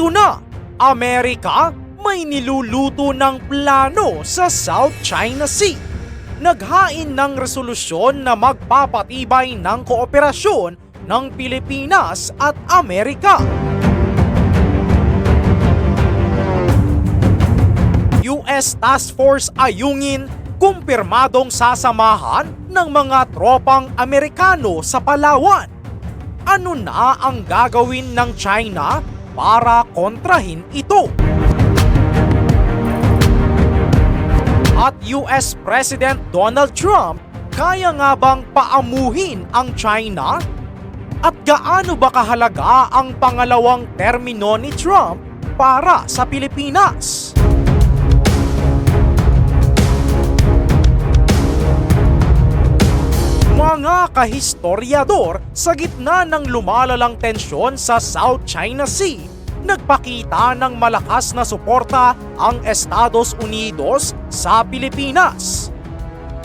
Ito na, Amerika may niluluto ng plano sa South China Sea. Naghain ng resolusyon na magpapatibay ng kooperasyon ng Pilipinas at Amerika. US Task Force Ayungin kumpirmadong sasamahan ng mga tropang Amerikano sa Palawan. Ano na ang gagawin ng China para kontrahin ito? At US President Donald Trump kaya nga bang paamuhin ang China? At gaano ba kahalaga ang pangalawang termino ni Trump para sa Pilipinas? Mga kahistoryador sa gitna ng lumalalang tensyon sa South China Sea, nagpakita ng malakas na suporta ang Estados Unidos sa Pilipinas.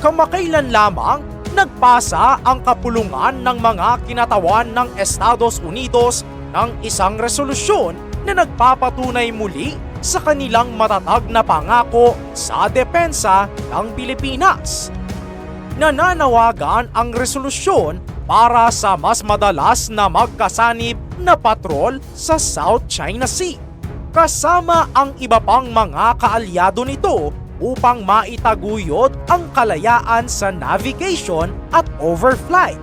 Kamakailan lamang, nagpasa ang kapulungan ng mga kinatawan ng Estados Unidos ng isang resolusyon na nagpapatunay muli sa kanilang matatag na pangako sa depensa ng Pilipinas nananawagan ang resolusyon para sa mas madalas na magkasanib na patrol sa South China Sea. Kasama ang iba pang mga kaalyado nito upang maitaguyod ang kalayaan sa navigation at overflight.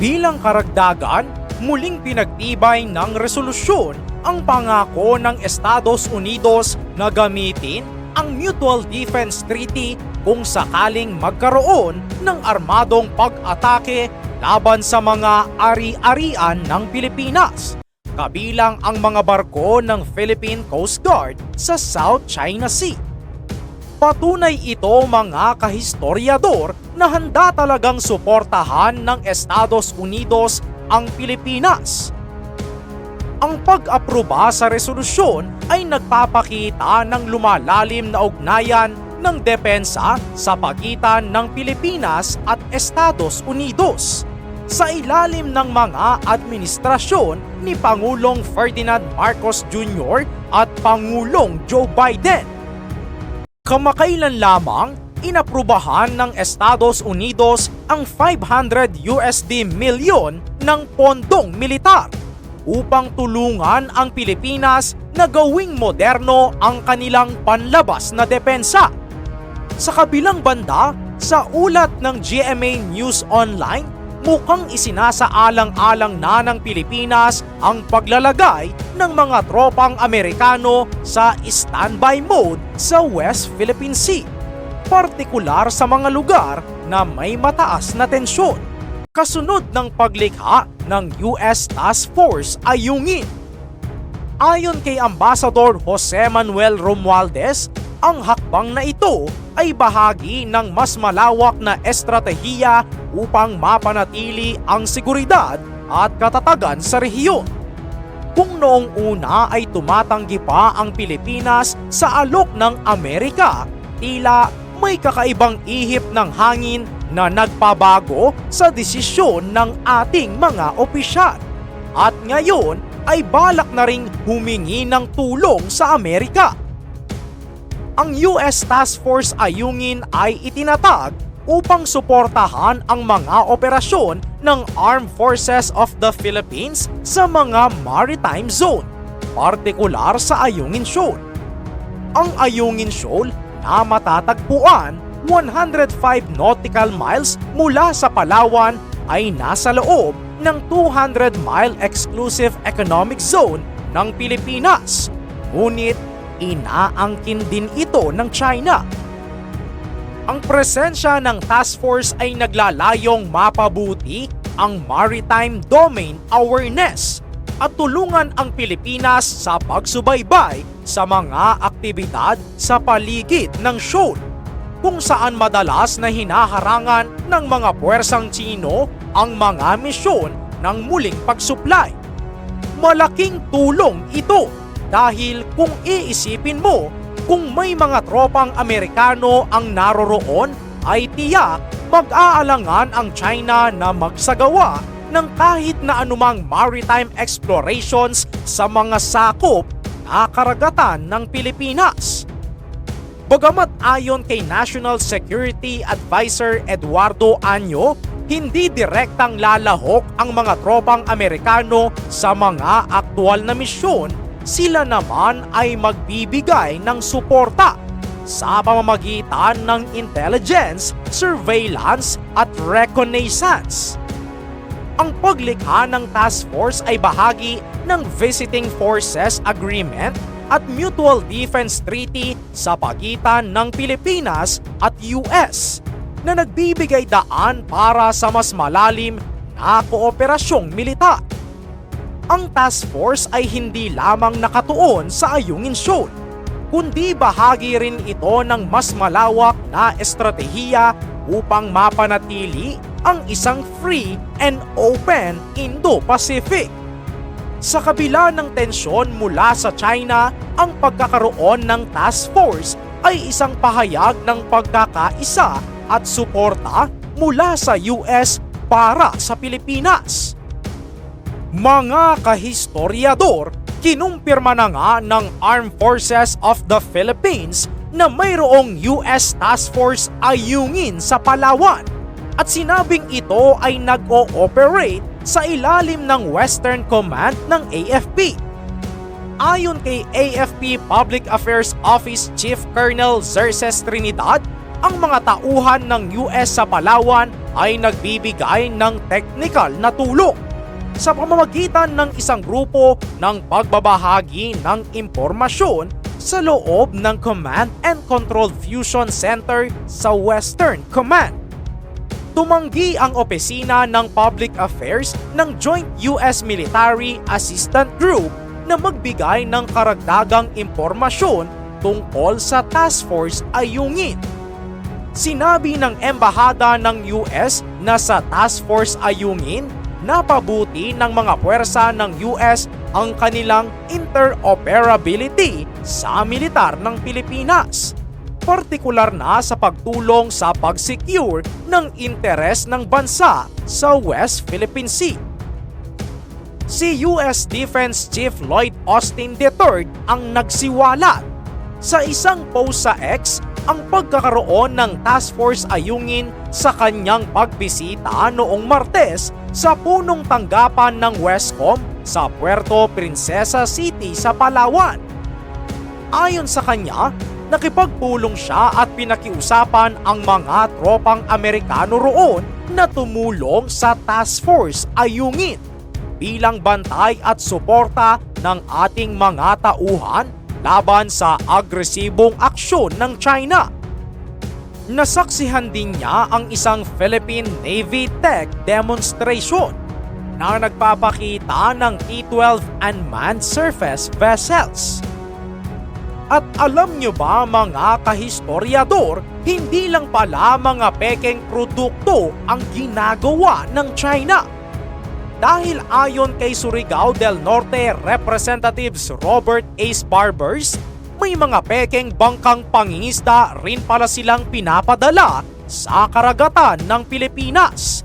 Bilang karagdagan, muling pinagtibay ng resolusyon ang pangako ng Estados Unidos na gamitin ang Mutual Defense Treaty kung sakaling magkaroon ng armadong pag-atake laban sa mga ari-arian ng Pilipinas, kabilang ang mga barko ng Philippine Coast Guard sa South China Sea. Patunay ito mga kahistoryador na handa talagang suportahan ng Estados Unidos ang Pilipinas ang pag-aproba sa resolusyon ay nagpapakita ng lumalalim na ugnayan ng depensa sa pagitan ng Pilipinas at Estados Unidos sa ilalim ng mga administrasyon ni Pangulong Ferdinand Marcos Jr. at Pangulong Joe Biden. Kamakailan lamang, inaprubahan ng Estados Unidos ang 500 USD milyon ng pondong militar upang tulungan ang Pilipinas na gawing moderno ang kanilang panlabas na depensa. Sa kabilang banda, sa ulat ng GMA News Online, mukhang isinasaalang-alang na ng Pilipinas ang paglalagay ng mga tropang Amerikano sa standby mode sa West Philippine Sea, partikular sa mga lugar na may mataas na tensyon kasunod ng paglikha ng US Task Force Ayungin. Ayon kay Ambassador Jose Manuel Romualdez, ang hakbang na ito ay bahagi ng mas malawak na estratehiya upang mapanatili ang seguridad at katatagan sa rehiyon. Kung noong una ay tumatanggi pa ang Pilipinas sa alok ng Amerika, tila may kakaibang ihip ng hangin na nagpabago sa desisyon ng ating mga opisyal. At ngayon ay balak na ring humingi ng tulong sa Amerika. Ang US Task Force Ayungin ay itinatag upang suportahan ang mga operasyon ng Armed Forces of the Philippines sa mga maritime zone, partikular sa Ayungin Shoal. Ang Ayungin Shoal na matatagpuan 105 nautical miles mula sa Palawan ay nasa loob ng 200-mile exclusive economic zone ng Pilipinas. Ngunit inaangkin din ito ng China. Ang presensya ng task force ay naglalayong mapabuti ang maritime domain awareness at tulungan ang Pilipinas sa pagsubaybay sa mga aktibidad sa paligid ng shoal kung saan madalas na hinaharangan ng mga puwersang Chino ang mga misyon ng muling pagsuplay. Malaking tulong ito dahil kung iisipin mo kung may mga tropang Amerikano ang naroroon ay tiyak mag-aalangan ang China na magsagawa ng kahit na anumang maritime explorations sa mga sakop na karagatan ng Pilipinas. Bagamat ayon kay National Security Advisor Eduardo Anyo, hindi direktang lalahok ang mga tropang Amerikano sa mga aktual na misyon, sila naman ay magbibigay ng suporta sa pamamagitan ng intelligence, surveillance at reconnaissance. Ang paglikha ng task force ay bahagi ng Visiting Forces Agreement at Mutual Defense Treaty sa pagitan ng Pilipinas at US na nagbibigay daan para sa mas malalim na kooperasyong militar. Ang task force ay hindi lamang nakatuon sa Ayungin Shoal, kundi bahagi rin ito ng mas malawak na estratehiya upang mapanatili ang isang free and open Indo-Pacific. Sa kabila ng tensyon mula sa China, ang pagkakaroon ng task force ay isang pahayag ng pagkakaisa at suporta mula sa US para sa Pilipinas. Mga kahistoryador, kinumpirma na nga ng Armed Forces of the Philippines na mayroong US Task Force ayungin sa Palawan at sinabing ito ay nag-ooperate sa ilalim ng Western Command ng AFP. Ayon kay AFP Public Affairs Office Chief Colonel Xerxes Trinidad, ang mga tauhan ng US sa Palawan ay nagbibigay ng technical na tulong sa pamamagitan ng isang grupo ng pagbabahagi ng impormasyon sa loob ng Command and Control Fusion Center sa Western Command. Tumanggi ang opisina ng Public Affairs ng Joint US Military Assistant Group na magbigay ng karagdagang impormasyon tungkol sa task force ayungin. Sinabi ng embahada ng US na sa task force ayungin, napabuti ng mga puwersa ng US ang kanilang interoperability sa militar ng Pilipinas. Partikular na sa pagtulong sa pag-secure ng interes ng bansa sa West Philippine Sea. Si US Defense Chief Lloyd Austin III ang nagsiwalat sa isang post sa X ang pagkakaroon ng task force ayungin sa kanyang pagbisita noong Martes sa punong tanggapan ng Westcom sa Puerto Princesa City sa Palawan. Ayon sa kanya, nakipagpulong siya at pinakiusapan ang mga tropang Amerikano roon na tumulong sa task force ayungin bilang bantay at suporta ng ating mga tauhan laban sa agresibong aksyon ng China. Nasaksihan din niya ang isang Philippine Navy Tech demonstration na nagpapakita ng T-12 unmanned surface vessels. At alam nyo ba mga kahistoryador, hindi lang pala mga pekeng produkto ang ginagawa ng China dahil ayon kay Surigao del Norte Representatives Robert Ace Barbers, may mga pekeng bangkang pangingisda rin pala silang pinapadala sa karagatan ng Pilipinas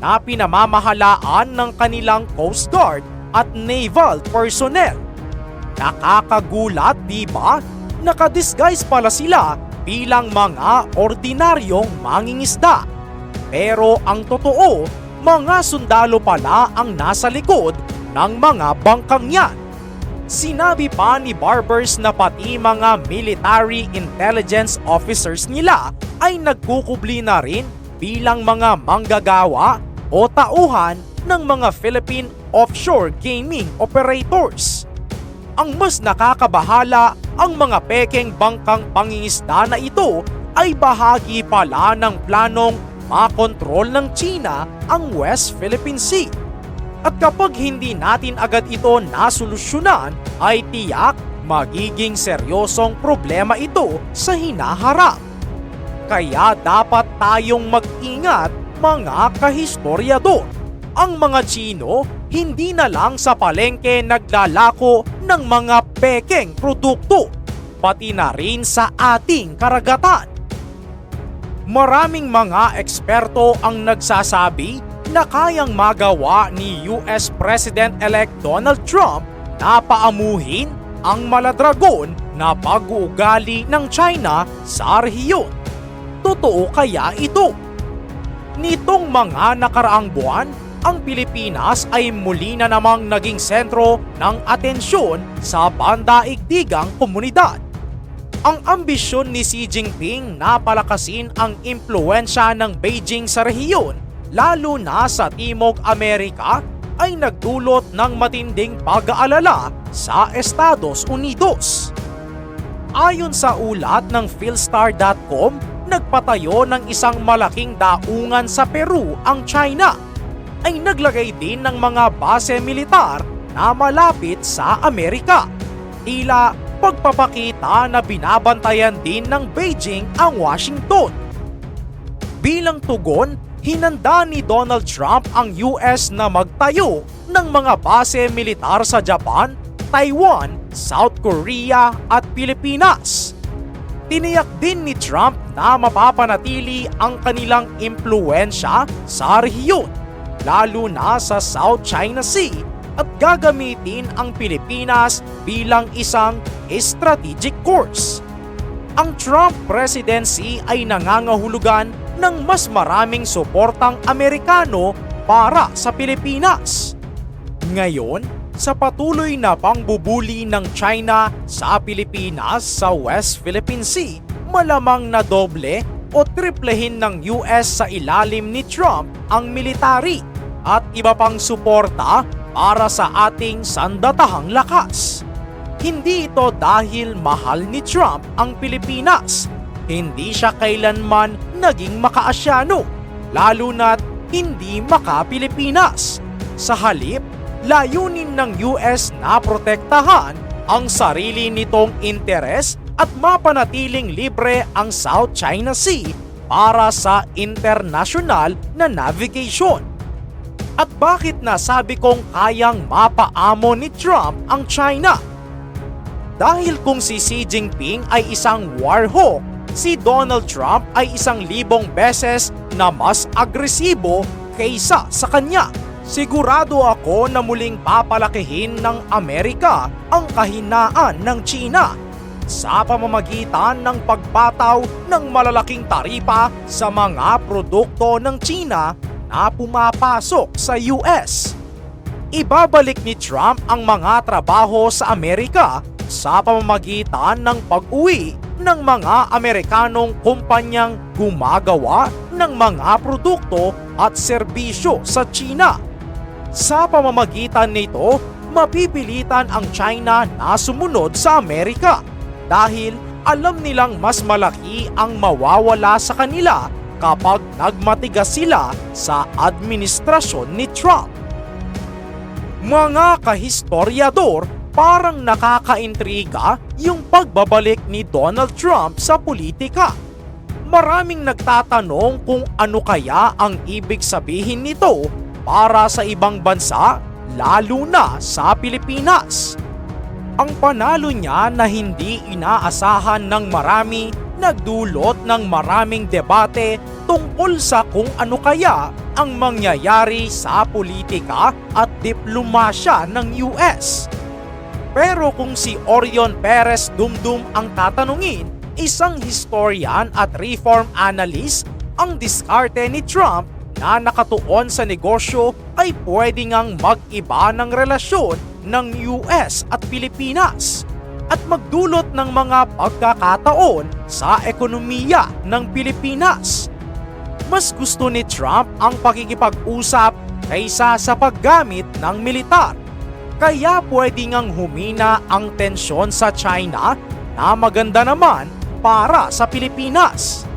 na pinamamahalaan ng kanilang Coast Guard at naval personnel. Nakakagulat di ba? Nakadisguise pala sila bilang mga ordinaryong mangingisda. Pero ang totoo, mga sundalo pala ang nasa likod ng mga bangkang yan. Sinabi pa ni Barbers na pati mga military intelligence officers nila ay nagkukubli na rin bilang mga manggagawa o tauhan ng mga Philippine offshore gaming operators. Ang mas nakakabahala, ang mga pekeng bangkang pangingisda na ito ay bahagi pala ng planong makontrol ng China ang West Philippine Sea. At kapag hindi natin agad ito nasolusyonan, ay tiyak magiging seryosong problema ito sa hinaharap. Kaya dapat tayong mag-ingat mga kahistoryador. Ang mga Chino hindi na lang sa palengke naglalako ng mga pekeng produkto, pati na rin sa ating karagatan. Maraming mga eksperto ang nagsasabi na kayang magawa ni US President-elect Donald Trump na paamuhin ang maladragon na pag-uugali ng China sa rehiyon. Totoo kaya ito? Nitong mga nakaraang buwan, ang Pilipinas ay muli na namang naging sentro ng atensyon sa pandaigdigang komunidad. Ang ambisyon ni Xi Jinping na palakasin ang impluensya ng Beijing sa rehiyon, lalo na sa Timog Amerika, ay nagdulot ng matinding pag-aalala sa Estados Unidos. Ayon sa ulat ng Philstar.com, nagpatayo ng isang malaking daungan sa Peru ang China ay naglagay din ng mga base militar na malapit sa Amerika. Tila pagpapakita na binabantayan din ng Beijing ang Washington. Bilang tugon, hinanda ni Donald Trump ang US na magtayo ng mga base militar sa Japan, Taiwan, South Korea at Pilipinas. Tiniyak din ni Trump na mapapanatili ang kanilang impluensya sa rehiyon, lalo na sa South China Sea at gagamitin ang Pilipinas bilang isang strategic course. Ang Trump presidency ay nangangahulugan ng mas maraming suportang Amerikano para sa Pilipinas. Ngayon, sa patuloy na pangbubuli ng China sa Pilipinas sa West Philippine Sea, malamang na doble o triplehin ng US sa ilalim ni Trump ang military at iba pang suporta para sa ating sandatahang lakas. Hindi ito dahil mahal ni Trump ang Pilipinas. Hindi siya kailanman naging makaasyano, lalo na't hindi maka-Pilipinas. Sa halip, layunin ng US na protektahan ang sarili nitong interes at mapanatiling libre ang South China Sea para sa international na navigation. At bakit nasabi kong kayang mapaamo ni Trump ang China? Dahil kung si Xi Jinping ay isang war hawk, si Donald Trump ay isang libong beses na mas agresibo kaysa sa kanya. Sigurado ako na muling papalakihin ng Amerika ang kahinaan ng China sa pamamagitan ng pagpataw ng malalaking taripa sa mga produkto ng China na pumapasok sa US. Ibabalik ni Trump ang mga trabaho sa Amerika sa pamamagitan ng pag-uwi ng mga Amerikanong kumpanyang gumagawa ng mga produkto at serbisyo sa China. Sa pamamagitan nito, mapipilitan ang China na sumunod sa Amerika dahil alam nilang mas malaki ang mawawala sa kanila kapag nagmatigas sila sa administrasyon ni Trump. Mga kahistoryador, parang nakakaintriga yung pagbabalik ni Donald Trump sa politika. Maraming nagtatanong kung ano kaya ang ibig sabihin nito para sa ibang bansa, lalo na sa Pilipinas. Ang panalo niya na hindi inaasahan ng marami nagdulot ng maraming debate tungkol sa kung ano kaya ang mangyayari sa politika at diplomasya ng US. Pero kung si Orion Perez Dumdum ang tatanungin, isang historian at reform analyst, ang diskarte ni Trump na nakatuon sa negosyo ay pwede ngang mag-iba ng relasyon ng US at Pilipinas at magdulot ng mga pagkakataon sa ekonomiya ng Pilipinas. Mas gusto ni Trump ang pakikipag-usap kaysa sa paggamit ng militar. Kaya pwede ngang humina ang tensyon sa China na maganda naman para sa Pilipinas.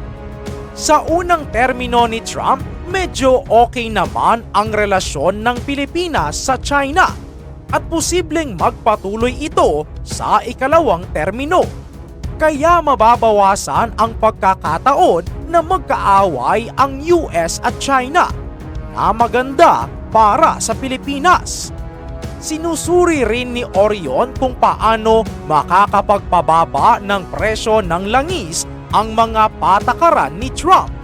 Sa unang termino ni Trump, medyo okay naman ang relasyon ng Pilipinas sa China at posibleng magpatuloy ito sa ikalawang termino. Kaya mababawasan ang pagkakataon na magkaaway ang US at China na maganda para sa Pilipinas. Sinusuri rin ni Orion kung paano makakapagpababa ng presyo ng langis ang mga patakaran ni Trump.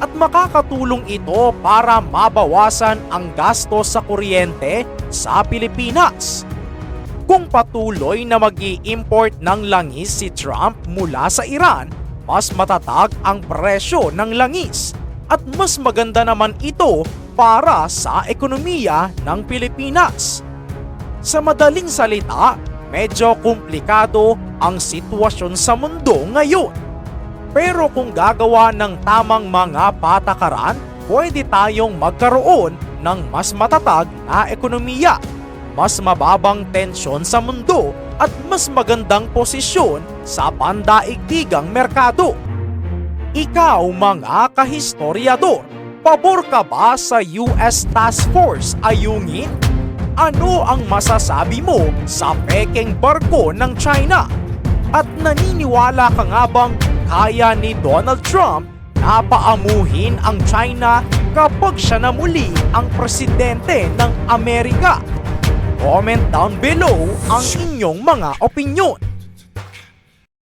At makakatulong ito para mabawasan ang gasto sa kuryente sa Pilipinas. Kung patuloy na mag import ng langis si Trump mula sa Iran, mas matatag ang presyo ng langis at mas maganda naman ito para sa ekonomiya ng Pilipinas. Sa madaling salita, medyo komplikado ang sitwasyon sa mundo ngayon. Pero kung gagawa ng tamang mga patakaran, pwede tayong magkaroon ng mas matatag na ekonomiya, mas mababang tensyon sa mundo at mas magandang posisyon sa pandaigdigang merkado. Ikaw mga kahistoryador, pabor ka ba sa US Task Force ayungin? Ano ang masasabi mo sa peking barko ng China? At naniniwala ka nga bang kaya ni Donald Trump na paamuhin ang China kapag siya na muli ang presidente ng Amerika? Comment down below ang inyong mga opinyon.